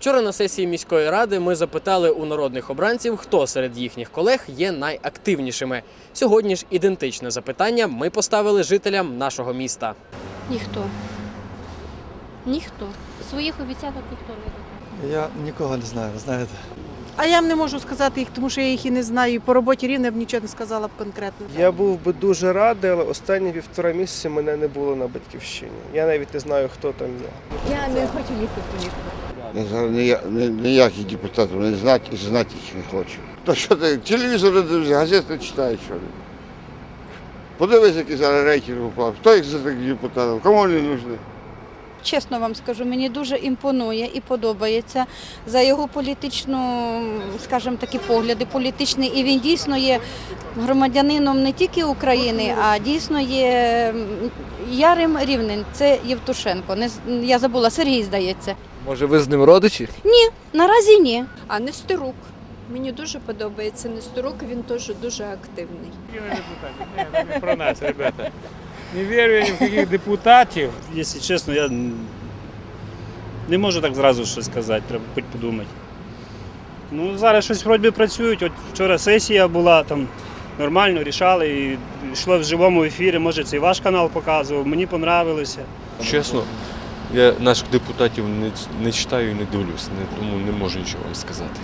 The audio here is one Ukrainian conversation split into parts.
Вчора на сесії міської ради ми запитали у народних обранців, хто серед їхніх колег є найактивнішими. Сьогодні ж ідентичне запитання ми поставили жителям нашого міста. Ніхто. Ніхто. Своїх обіцянок ніхто не виконує. Я нікого не знаю, знаєте. А я не можу сказати їх, тому що я їх і не знаю. І по роботі рівно я б нічого не сказала б конкретно. Я був би дуже радий, але останні півтора місяці мене не було на батьківщині. Я навіть не знаю, хто там є. Я не хочу лізти в ніяких депутатів не знати і знати їх не хочу. Та що ти, телевізор не дивишся, газети читаєш, що ли? Подивись, які зараз рейтинг упав. Хто їх за таких депутатів? Кому вони нужні? Чесно вам скажу, мені дуже імпонує і подобається за його політичну, скажімо такі погляди, політичний. І він дійсно є громадянином не тільки України, а дійсно є ярим рівнем. Це Євтушенко. Не я забула, Сергій здається. Може, ви з ним родичі? Ні, Наразі ні. А Нестерук. Мені дуже подобається Нестерук, він теж дуже активний. Не про нас, ребята. Не вірю я ні в яких депутатів. Якщо чесно, я не можу так зразу щось сказати, треба хоч подумати. Ну, зараз щось вроді працюють. От вчора сесія була, там нормально рішали і йшло в живому ефірі. Може, це і ваш канал показував. Мені понравилося. Чесно, я наших депутатів не, не читаю і не дивлюсь, не, тому не можу нічого вам сказати.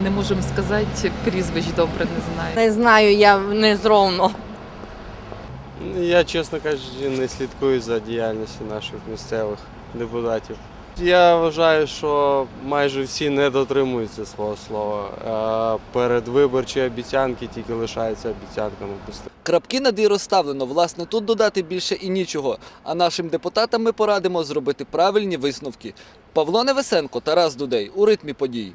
Не можемо сказати, прізвищ добре не знаю. Не знаю, я не зровно. Я, чесно кажучи, не слідкую за діяльністю наших місцевих депутатів. Я вважаю, що майже всі не дотримуються свого слова. Передвиборчі обіцянки тільки лишаються обіцянками. Крапки над «і» розставлено. Власне, тут додати більше і нічого. А нашим депутатам ми порадимо зробити правильні висновки. Павло Невесенко, Тарас Дудей у ритмі подій.